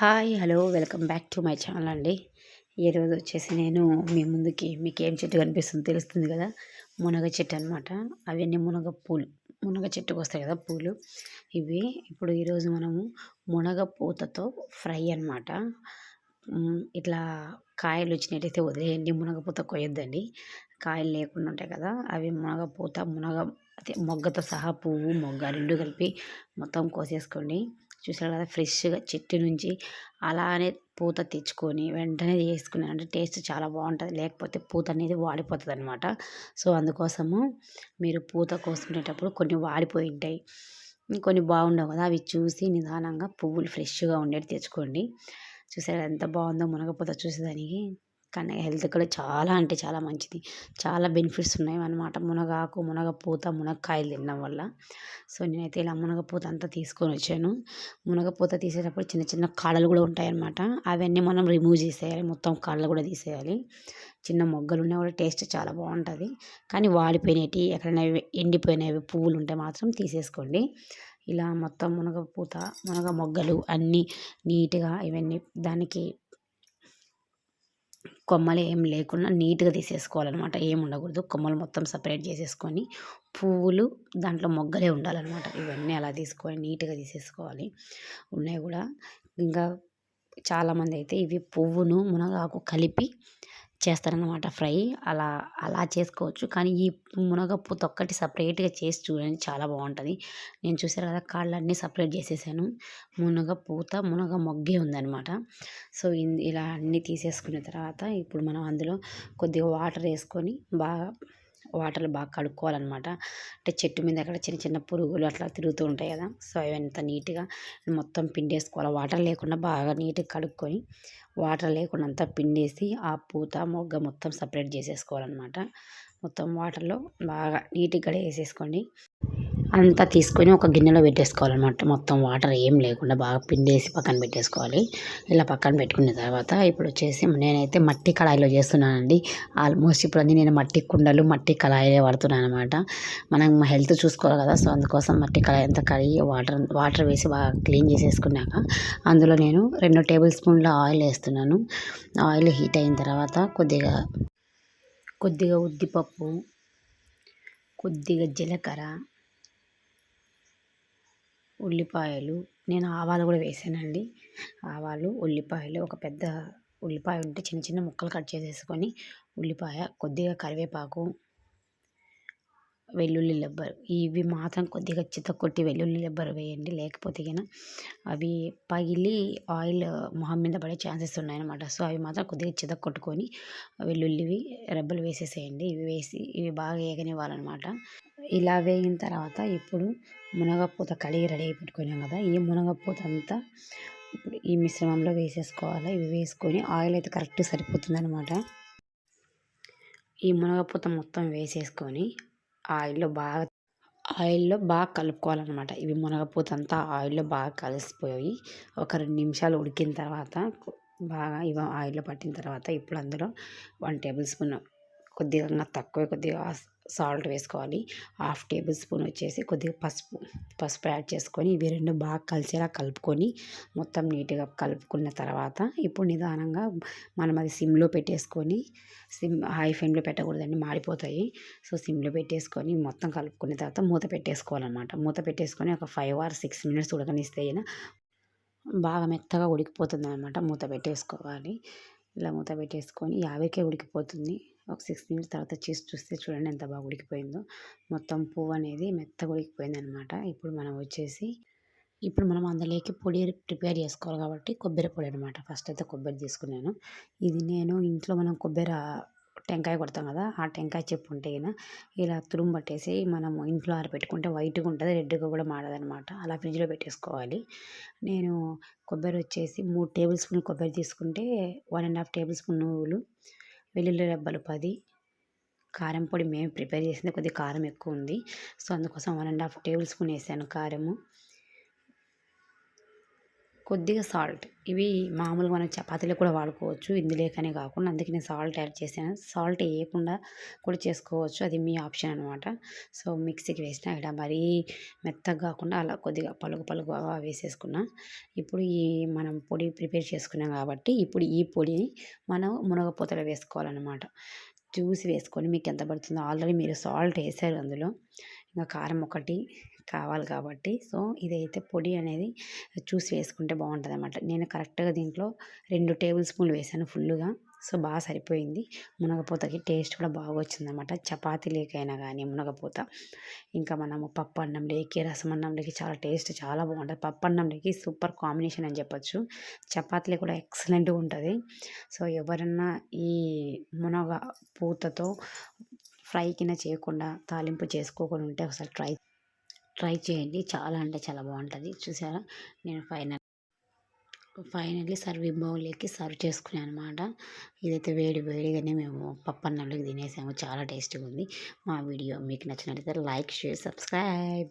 Hi hello welcome back to my channel అండి. ఈరోజు వచ్చేసి నేను మీ ముందుకి మీకు ఏం చెట్టు కనిపిస్తుంది తెలుస్తుంది కదా? మునగ చెట్టు అనమాట అవన్నీ మునగ పూలు. మునగ చెట్టుకు వస్తాయి కదా పూలు. ఇవి ఇప్పుడు ఈరోజు మనము మునగ పూతతో ఫ్రై అనమాట ఇట్లా కాయలు వచ్చినట్టయితే వదిలేయండి మునగపూత కొయ్యొద్దండి. కాయలు లేకుండా ఉంటాయి కదా అవి మునగపూత మునగ అదే మొగ్గతో సహా పువ్వు మొగ్గ రెండు కలిపి మొత్తం కోసేసుకోండి. చూసారు కదా ఫ్రెష్గా చెట్టు నుంచి అలానే పూత తెచ్చుకొని వెంటనే చేసుకున్నాను అంటే టేస్ట్ చాలా బాగుంటుంది. లేకపోతే పూత అనేది వాడిపోతుంది అనమాట సో అందుకోసము మీరు పూత కోసుకునేటప్పుడు కొన్ని వాడిపోయి ఉంటాయి. కొన్ని బాగుండవు కదా అవి చూసి నిదానంగా పువ్వులు ఫ్రెష్గా ఉండేవి తెచ్చుకోండి. చూసారు ఎంత బాగుందో మునగపూత చూసేదానికి. కానీ హెల్త్ కూడా చాలా అంటే చాలా మంచిది. చాలా బెనిఫిట్స్ ఉన్నాయి అనమాట మునగాకు మునగపూత మునగకాయలు తినడం వల్ల. సో నేనైతే ఇలా మునగపూత అంతా తీసుకొని వచ్చాను. మునగపూత తీసేటప్పుడు చిన్న చిన్న కాడలు కూడా ఉంటాయన్నమాట. అవన్నీ మనం రిమూవ్ చేసేయాలి. మొత్తం కాడలు కూడా తీసేయాలి. చిన్న మొగ్గలు ఉన్నా కూడా టేస్ట్ చాలా బాగుంటుంది. కానీ వాడిపోయినవి ఎక్కడైనా ఎండిపోయినవి పువ్వులు ఉంటే మాత్రం తీసేసుకోండి. ఇలా మొత్తం మునగ పూత మునగ మొగ్గలు అన్నీ నీట్గా ఇవన్నీ దానికి కొమ్మలు ఏం లేకుండా నీట్గా తీసేసుకోవాలన్నమాట. ఏం ఉండకూడదు. కొమ్మలు మొత్తం సపరేట్ చేసేసుకొని పువ్వులు దాంట్లో మొగ్గలే ఉండాలన్నమాట. ఇవన్నీ అలా తీసుకొని నీట్గా తీసేసుకోవాలి. ఉన్నాయి కూడా. ఇంకా చాలామంది అయితే ఇవి పువ్వును మునగాకు కలిపి చేస్తారనమాట ఫ్రై. అలా అలా చేసుకోవచ్చు. కానీ ఈ మునగపూత ఒక్కటి సపరేట్గా చేసి చూడండి చాలా బాగుంటుంది. నేను చూసారు కదా కాళ్ళన్నీ సపరేట్ చేసేసాను. మునగ పూత మునగ మొగ్గే ఉందనమాట సో ఇలా అన్నీ తీసేసుకున్న తర్వాత ఇప్పుడు మనం అందులో కొద్దిగా వాటర్ వేసుకొని బాగా వాటర్లో బాగా కడుక్కోవాలన్నమాట. అంటే చెట్టు మీద అక్కడ చిన్న చిన్న పురుగులు అట్లా తిరుగుతూ ఉంటాయి కదా. సో అవి అంత నీట్గా మొత్తం పిండేసుకోవాలి. వాటర్ లేకుండా బాగా నీట్గా కడుక్కొని వాటర్ లేకుండా అంతా పిండేసి ఆ పూత మొగ్గ మొత్తం సపరేట్ చేసేసుకోవాలన్నమాట. మొత్తం వాటర్లో బాగా నీట్గా వేసేసుకోండి అంతా తీసుకొని ఒక గిన్నెలో పెట్టేసుకోవాలన్నమాట. మొత్తం వాటర్ ఏం లేకుండా బాగా పిండేసి పక్కన పెట్టేసుకోవాలి. ఇలా పక్కన పెట్టుకున్న తర్వాత ఇప్పుడు వచ్చేసి నేనైతే మట్టి కళాయిలో చేస్తున్నానండి. ఆల్మోస్ట్ ఇప్పుడు అన్నీ నేను మట్టి కుండలు మట్టి కళాయిలే వాడుతున్నాను అనమాట మనం హెల్త్ చూసుకోవాలి కదా సో అందుకోసం మట్టి కళాయి అంతా కడిగి వాటర్ వాటర్ వేసి బాగా క్లీన్ చేసేసుకున్నాక అందులో నేను రెండు టేబుల్ స్పూన్ల ఆయిల్ వేస్తున్నాను. ఆయిల్ హీట్ అయిన తర్వాత కొద్దిగా కొద్దిగా ఉద్దిపప్పు కొద్దిగా జీలకర్ర ఉల్లిపాయలు. నేను ఆవాలు కూడా వేసానండి. ఆవాలు ఉల్లిపాయలు ఒక పెద్ద ఉల్లిపాయ ఉంటే చిన్న చిన్న ముక్కలు కట్ చేసేసుకొని ఉల్లిపాయ కొద్దిగా కరివేపాకు వెల్లుల్లి లెబ్బరు. ఇవి మాత్రం కొద్దిగా కొట్టి వెల్లుల్లి లెబ్బరు వేయండి. లేకపోతే కనుక అవి పగిలి ఆయిల్ మొహం మీద పడే ఛాన్సెస్ ఉన్నాయన్నమాట. సో అవి మాత్రం కొద్దిగా కొట్టుకొని వెల్లుల్లివి రెబ్బలు వేసేసేయండి. ఇవి వేసి ఇవి బాగా వేగనివ్వాలన్నమాట ఇలా వేగిన తర్వాత ఇప్పుడు మునగపూత కడిగి రెడీ పెట్టుకున్నాం కదా ఈ మునగపూత అంతా ఇప్పుడు ఈ మిశ్రమంలో వేసేసుకోవాలి. ఇవి వేసుకొని ఆయిల్ అయితే కరెక్ట్ సరిపోతుందన్నమాట. ఈ మునగపూత మొత్తం వేసేసుకొని ఆయిల్లో బాగా ఆయిల్లో బాగా కలుపుకోవాలన్నమాట. ఇవి మునగపోతంతా ఆయిల్లో బాగా కలిసిపోయి ఒక రెండు నిమిషాలు ఉడికిన తర్వాత బాగా ఇవి ఆయిల్లో పట్టిన తర్వాత ఇప్పుడు అందులో వన్ టేబుల్ స్పూన్ కొద్దిగా తక్కువ కొద్దిగా సాల్ట్ వేసుకోవాలి. హాఫ్ టేబుల్ స్పూన్ వచ్చేసి కొద్దిగా పసుపు పసుపు యాడ్ చేసుకొని ఇవి రెండు బాగా కలిసేలా కలుపుకొని మొత్తం నీట్గా కలుపుకున్న తర్వాత ఇప్పుడు నిదానంగా మనం అది సిమ్లో పెట్టేసుకొని సిమ్ హై ఫ్లేమ్లో పెట్టకూడదండి మాడిపోతాయి. సో సిమ్లో పెట్టేసుకొని మొత్తం కలుపుకున్న తర్వాత మూత పెట్టేసుకోవాలన్నమాట. మూత పెట్టేసుకొని ఒక ఫైవ్ ఆర్ సిక్స్ మినిట్స్ ఉడకనిస్తే అయినా బాగా మెత్తగా ఉడికిపోతుంది అనమాట మూత పెట్టేసుకోవాలి. ఇలా మూత పెట్టేసుకొని యాభైకే ఉడికిపోతుంది. ఒక సిక్స్ మినిట్స్ తర్వాత చేసి చూస్తే చూడండి ఎంత బాగా ఉడికిపోయిందో. మొత్తం పువ్వు అనేది మెత్తగా ఉడికిపోయింది అనమాట ఇప్పుడు మనం వచ్చేసి ఇప్పుడు మనం అందులోకి పొడి ప్రిపేర్ చేసుకోవాలి కాబట్టి కొబ్బరి పొడి అనమాట ఫస్ట్ అయితే కొబ్బరి తీసుకున్నాను. ఇది నేను ఇంట్లో మనం కొబ్బరి టెంకాయ కొడతాం కదా ఆ టెంకాయ చెప్పు ఉంటే ఇలా తురుము పట్టేసి మనం ఇంట్లో ఆరబెట్టుకుంటే వైట్గా ఉంటుంది రెడ్గా కూడా మాడదనమాట అలా ఫ్రిడ్జ్లో పెట్టేసుకోవాలి. నేను కొబ్బరి వచ్చేసి మూడు టేబుల్ స్పూన్ కొబ్బరి తీసుకుంటే one and half tablespoon నువ్వులు వెల్లుల్లి రెబ్బలు పది కారం పొడి మేము ప్రిపేర్ చేసింది కొద్దిగా కారం ఎక్కువ ఉంది. సో అందుకోసం one and half tablespoon వేసాను కారము. కొద్దిగా సాల్ట్. ఇవి మామూలుగా మనం చపాతీలో కూడా వాడుకోవచ్చు. ఇందులోకనే కాకుండా అందుకే నేను సాల్ట్ యాడ్ చేశాను. సాల్ట్ వేయకుండా కూడా చేసుకోవచ్చు. అది మీ ఆప్షన్ అనమాట సో మిక్సీకి వేసిన ఇక్కడ మరీ మెత్తగా కాకుండా అలా కొద్దిగా పలుకు పలుకుగా వేసేసుకున్నా. ఇప్పుడు ఈ మనం పొడి ప్రిపేర్ చేసుకున్నాం కాబట్టి ఇప్పుడు ఈ పొడిని మనం మునగపూతలో వేసుకోవాలన్నమాట. చూసి వేసుకొని మీకు ఎంత పడుతుందో ఆల్రెడీ మీరు సాల్ట్ వేసారు అందులో. ఇంకా కారం ఒకటి కావాలి కాబట్టి. సో ఇదైతే పొడి అనేది చూసి వేసుకుంటే బాగుంటుంది అనమాట నేను కరెక్ట్గా దీంట్లో రెండు టేబుల్ స్పూన్లు వేసాను ఫుల్గా సో బాగా సరిపోయింది. మునగపూతకి టేస్ట్ కూడా బాగా వచ్చిందనమాట చపాతీలేకైనా కానీ మునగపూత. ఇంకా మనము పప్పు అన్నంలోకి రసం అన్నంలోకి చాలా టేస్ట్ చాలా బాగుంటుంది. పప్పు అన్నంలోకి సూపర్ కాంబినేషన్ అని చెప్పొచ్చు. చపాతీలు కూడా ఎక్సలెంట్గా ఉంటుంది. సో ఎవరన్నా ఈ మునగ పూతతో ఫ్రై కింద చేయకుండా తాలింపు చేసుకోకుండా ఉంటే ఒకసారి ట్రై ట్రై చేయండి. చాలా అంటే చాలా బాగుంటుంది. చూసారా? నేను ఫైనల్ ఫైనల్లీ సర్వింగ్ బౌల్లోకి సర్వ్ చేసుకున్నాను అనమాట ఇదైతే వేడి వేడిగానే మేము పప్పు అన్నంలోకి తినేసాము. చాలా టేస్టీగా ఉంది మా వీడియో మీకు నచ్చినట్లయితే లైక్ షేర్ సబ్స్క్రైబ్.